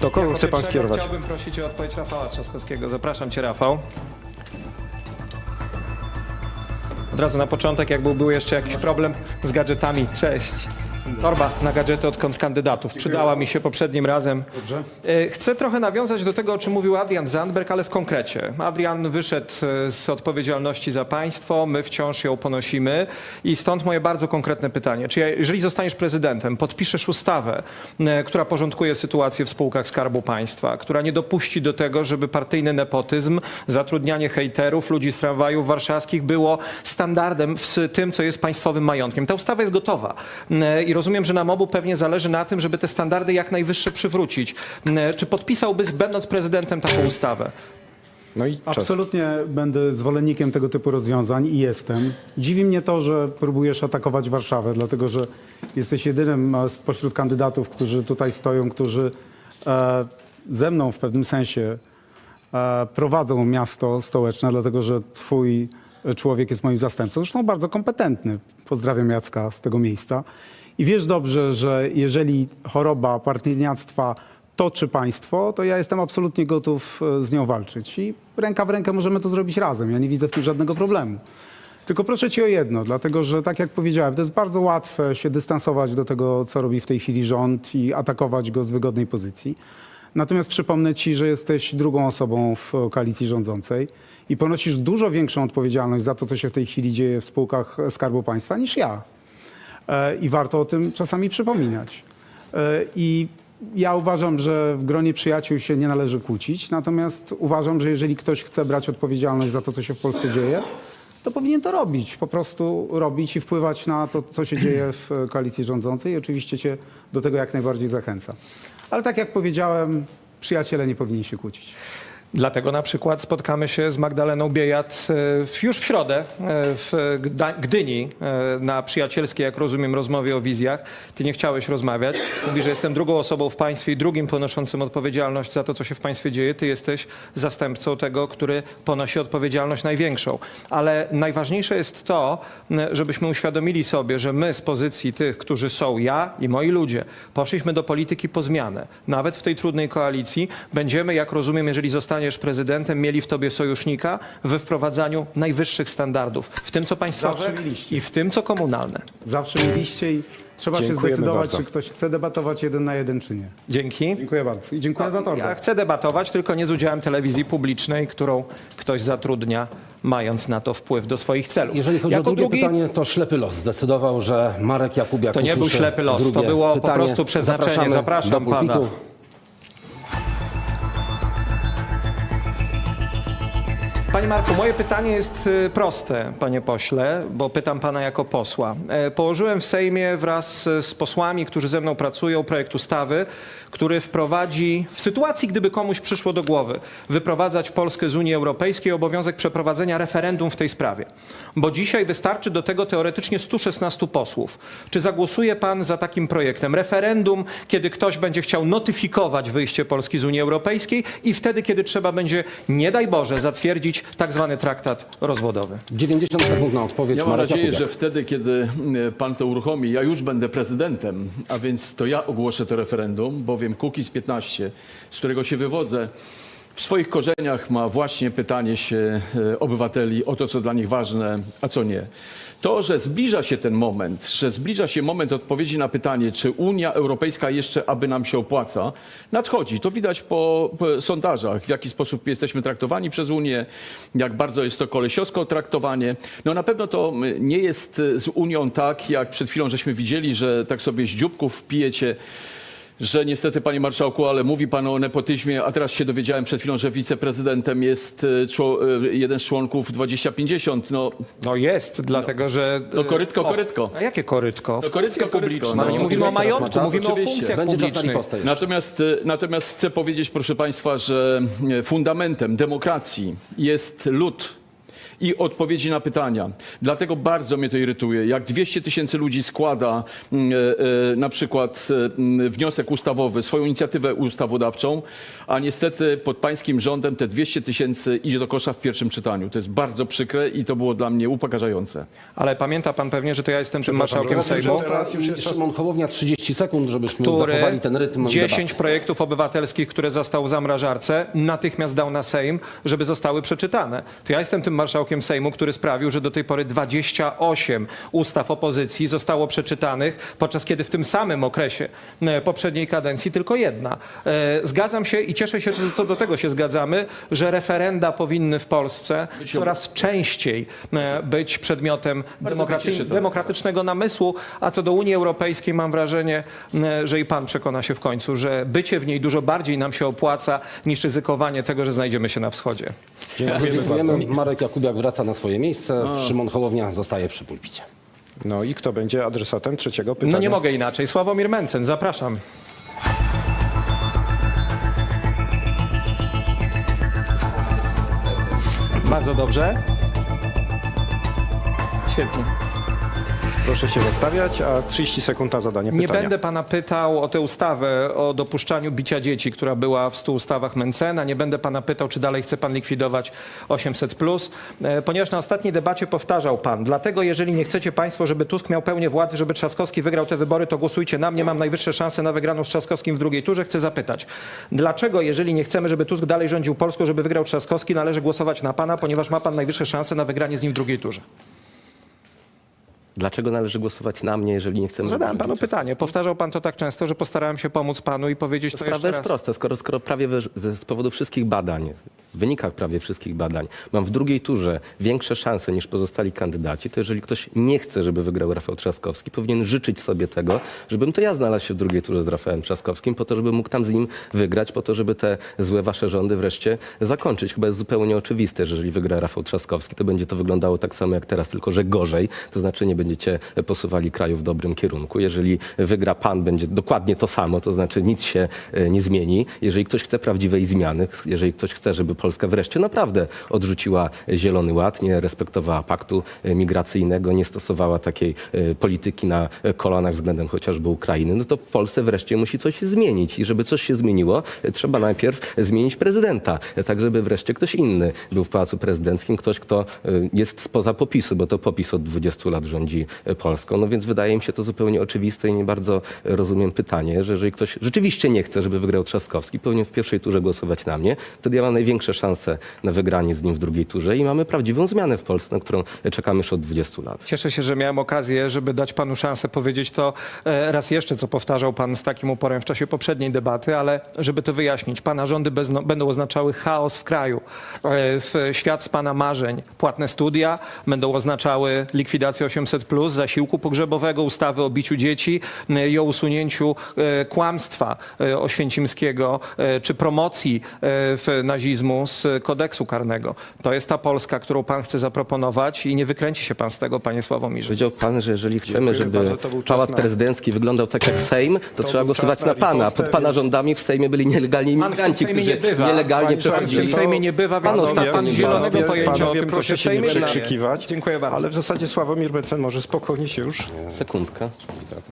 Do kogo chce pan pierwszego skierować? Chciałbym prosić o odpowiedź Rafała Trzaskowskiego. Zapraszam cię, Rafał. Od razu na początek, jak był, był jeszcze jakiś problem z gadżetami. Cześć. Torba na gadżety od kontrkandydatów. Przydała mi się poprzednim razem. Dobrze. E, Chcę trochę nawiązać do tego, o czym mówił Adrian Zandberg, ale w konkrecie. Adrian wyszedł e, z odpowiedzialności za państwo, my wciąż ją ponosimy i stąd moje bardzo konkretne pytanie. Czy jeżeli zostaniesz prezydentem, podpiszesz ustawę, e, która porządkuje sytuację w spółkach Skarbu Państwa, która nie dopuści do tego, żeby partyjny nepotyzm, zatrudnianie hejterów, ludzi z tramwajów warszawskich było standardem w tym, co jest państwowym majątkiem. Ta ustawa jest gotowa i rozumiem, że nam obu pewnie zależy na tym, żeby te standardy jak najwyższe przywrócić. E, Czy podpisałbyś, będąc prezydentem, taką ustawę? No i czas. Absolutnie będę zwolennikiem tego typu rozwiązań i jestem. Dziwi mnie to, że próbujesz atakować Warszawę, dlatego że jesteś jedynym spośród kandydatów, którzy tutaj stoją, którzy e, ze mną w pewnym sensie e, prowadzą miasto stołeczne, dlatego że twój człowiek jest moim zastępcą, zresztą bardzo kompetentny. Pozdrawiam Jacka z tego miejsca. I wiesz dobrze, że jeżeli choroba partyjniactwa toczy państwo, to ja jestem absolutnie gotów e, z nią walczyć. I ręka w rękę możemy to zrobić razem. Ja nie widzę w tym żadnego problemu. Tylko proszę cię o jedno, dlatego że tak jak powiedziałem, to jest bardzo łatwe się dystansować do tego, co robi w tej chwili rząd i atakować go z wygodnej pozycji. Natomiast przypomnę ci, że jesteś drugą osobą w koalicji rządzącej i ponosisz dużo większą odpowiedzialność za to, co się w tej chwili dzieje w spółkach Skarbu Państwa niż ja. E, I warto o tym czasami przypominać. E, I ja uważam, że w gronie przyjaciół się nie należy kłócić, natomiast uważam, że jeżeli ktoś chce brać odpowiedzialność za to, co się w Polsce dzieje, to powinien to robić. Po prostu robić i wpływać na to, co się dzieje w koalicji rządzącej. I oczywiście cię do tego jak najbardziej zachęcam. Ale tak jak powiedziałem, przyjaciele nie powinni się kłócić. Dlatego na przykład spotkamy się z Magdaleną Biejat e, już w środę e, w Gdyni e, na przyjacielskiej, jak rozumiem, rozmowie o wizjach. Ty nie chciałeś rozmawiać. Mówi, że jestem drugą osobą w państwie i drugim ponoszącym odpowiedzialność za to, co się w państwie dzieje. Ty jesteś zastępcą tego, który ponosi odpowiedzialność największą. Ale najważniejsze jest to, żebyśmy uświadomili sobie, że my z pozycji tych, którzy są ja i moi ludzie, poszliśmy do polityki po zmianę. Nawet w tej trudnej koalicji będziemy, jak rozumiem, jeżeli zostaniesz prezydentem, mieli w tobie sojusznika we wprowadzaniu najwyższych standardów. W tym, co państwowe Zawsze mieliście. i w tym, co komunalne. Zawsze mieliście i trzeba się Dziękujemy zdecydować, bardzo. czy ktoś chce debatować jeden na jeden, czy nie. Dzięki. Dziękuję bardzo i dziękuję za torbę. Ja chcę debatować, tylko nie z udziałem telewizji publicznej, którą ktoś zatrudnia, mając na to wpływ do swoich celów. Jeżeli chodzi Jako o drugie drugi, pytanie, to ślepy los zdecydował, że Marek Jakubiak To nie był usłyszy ślepy los, to drugie było po prostu przeznaczenie. Zapraszamy Zapraszam do pulpitu. Panie Marku, moje pytanie jest y, proste, panie pośle, bo pytam pana jako posła. E, Położyłem w Sejmie wraz z posłami, którzy ze mną pracują, projekt ustawy, który wprowadzi, w sytuacji gdyby komuś przyszło do głowy, wyprowadzać Polskę z Unii Europejskiej, obowiązek przeprowadzenia referendum w tej sprawie. Bo dzisiaj wystarczy do tego teoretycznie 116 posłów. Czy zagłosuje pan za takim projektem? Referendum, kiedy ktoś będzie chciał notyfikować wyjście Polski z Unii Europejskiej i wtedy, kiedy trzeba będzie, nie daj Boże, zatwierdzić tak zwany traktat rozwodowy. 90 sekund na odpowiedź Ja mam Marek nadzieję, Jakubiak. że wtedy, kiedy e, pan to uruchomi, ja już będę prezydentem, a więc to ja ogłoszę to referendum, bowiem Kukiz 15, z którego się wywodzę, w swoich korzeniach ma właśnie pytanie się e, obywateli o to, co dla nich ważne, a co nie. To, że zbliża się ten moment, że zbliża się moment odpowiedzi na pytanie, czy Unia Europejska jeszcze aby nam się opłaca, nadchodzi. To widać po, po sondażach, w jaki sposób jesteśmy traktowani przez Unię, jak bardzo jest to kolesiowsko traktowanie. No na pewno to nie jest z Unią tak, jak przed chwilą żeśmy widzieli, że tak sobie z dzióbków pijecie że niestety, panie marszałku, ale mówi pan o nepotyzmie, a teraz się dowiedziałem przed chwilą, że wiceprezydentem jest e, czło- e, jeden z członków 2050. No, No jest, dlatego że... No korytko, O, korytko. A jakie korytko? No korytko, korytko, publiczne. no. nie mówimy o majątku, czas, mówimy oczywiście. o funkcjach Będzie czas na publicznych. ripostę jeszcze. Natomiast, e, natomiast chcę powiedzieć, proszę państwa, że e, fundamentem demokracji jest lud. I odpowiedzi na pytania. Dlatego bardzo mnie to irytuje. Jak 200 tysięcy ludzi składa mm, e, e, na przykład e, mm, wniosek ustawowy, swoją inicjatywę ustawodawczą, a niestety pod pańskim rządem te 200 tysięcy idzie do kosza w pierwszym czytaniu. To jest bardzo przykre i to było dla mnie upokarzające. Ale pamięta pan pewnie, że to ja jestem tym marszałkiem Sejmu, Teraz już jest Szymon Hołownia 30 sekund, żebyśmy który zachowali ten rytm 10 debaty. projektów obywatelskich, które został w zamrażarce, natychmiast dał na Sejm, żeby zostały przeczytane. To ja jestem tym marszałkiem Sejmu, który sprawił, że do tej pory 28 ustaw opozycji zostało przeczytanych, podczas kiedy w tym samym okresie e, poprzedniej kadencji tylko jedna. E, Zgadzam się i cieszę się, że to do tego się zgadzamy, że referenda powinny w Polsce coraz częściej e, być przedmiotem to. demokratycznego namysłu, a co do Unii Europejskiej mam wrażenie, że i pan przekona się w końcu, że bycie w niej dużo bardziej nam się opłaca niż ryzykowanie tego, że znajdziemy się na wschodzie. Dziękujemy. Marek Jakubiak wraca na swoje miejsce. Szymon Hołownia zostaje przy pulpicie. No i kto będzie adresatem trzeciego pytania? No nie mogę inaczej. Sławomir Mencen, zapraszam. Bardzo dobrze. Świetnie. Proszę się rozstawiać, a 30 sekund na zadanie Nie pytania. będę pana pytał o tę ustawę o dopuszczaniu bicia dzieci, która była w stu ustawach Mencena. Nie będę pana pytał, czy dalej chce pan likwidować 800, e, ponieważ na ostatniej debacie powtarzał pan. Dlatego, jeżeli nie chcecie państwo, żeby Tusk miał pełnię władzy, żeby Trzaskowski wygrał te wybory, to głosujcie na mnie. Mam najwyższe szanse na wygraną z Trzaskowskim w drugiej turze. Chcę zapytać, dlaczego, jeżeli nie chcemy, żeby Tusk dalej rządził Polską, żeby wygrał Trzaskowski, należy głosować na pana, ponieważ ma pan najwyższe szanse na wygranie z nim w drugiej turze? Dlaczego należy głosować na mnie, jeżeli nie chcemy... Zadałem panu pytanie. Powtarzał pan to tak często, że postarałem się pomóc panu i powiedzieć to Sprawa jeszcze jest raz. prosta. Skoro, skoro prawie z, z powodu wszystkich badań, w wynikach prawie wszystkich badań, mam w drugiej turze większe szanse niż pozostali kandydaci, to jeżeli ktoś nie chce, żeby wygrał Rafał Trzaskowski, powinien życzyć sobie tego, żebym to ja znalazł się w drugiej turze z Rafałem Trzaskowskim, po to, żeby mógł tam z nim wygrać, po to, żeby te złe wasze rządy wreszcie zakończyć. Chyba jest zupełnie oczywiste, że jeżeli wygra Rafał Trzaskowski, to będzie to wyglądało tak samo jak teraz, tylko że gorzej. To znaczy nie będziecie posuwali kraju w dobrym kierunku. Jeżeli wygra pan, będzie dokładnie to samo, to znaczy nic się e, nie zmieni. Jeżeli ktoś chce prawdziwej zmiany, jeżeli ktoś chce, żeby Polska wreszcie naprawdę odrzuciła Zielony Ład, nie respektowała paktu e, migracyjnego, nie stosowała takiej e, polityki na kolanach względem chociażby Ukrainy, no to w Polsce wreszcie musi coś zmienić. I żeby coś się zmieniło, trzeba najpierw zmienić prezydenta, tak żeby wreszcie ktoś inny był w Pałacu Prezydenckim, ktoś, kto jest spoza popisu, bo to popis od 20 lat rządzi e, Polską. No więc wydaje mi się to zupełnie oczywiste i nie bardzo rozumiem pytanie, że jeżeli ktoś rzeczywiście nie chce, żeby wygrał Trzaskowski, powinien w pierwszej turze głosować na mnie. Wtedy ja mam największe szanse na wygranie z nim w drugiej turze i mamy prawdziwą zmianę w Polsce, na którą czekamy już od 20 lat. Cieszę się, że miałem okazję, żeby dać panu szansę powiedzieć to e, raz jeszcze, co powtarzał pan z takim uporem w czasie poprzedniej debaty, ale żeby to wyjaśnić, pana rządy będą oznaczały chaos w kraju, e, w świat z pana marzeń. Płatne studia będą oznaczały likwidację 800+, zasiłku pogrzebowego, ustawy o biciu dzieci e, i o usunięciu e, kłamstwa e, oświęcimskiego czy promocji w nazizmu z kodeksu karnego. To jest ta Polska, którą pan chce zaproponować i nie wykręci się pan z tego, panie Sławomirze. Powiedział pan, że jeżeli chcemy, żeby bardzo. To pałac na- prezydencki wyglądał tak jak Sejm, to, trzeba był głosować na na pana. Pod pana rządami w Sejmie byli nielegalni imigranci, którzy nie bywa. nielegalnie Przewodniczący, przechodzili. w Sejmie nie bywa, więc Pan nie ma pan ostatnio zielonego pojęcia o tym, co się w się Sejmie nie przekrzykiwać. Dziękuję bardzo. Ale w zasadzie Sławomir Mencen może spokojnie się już Sekundka.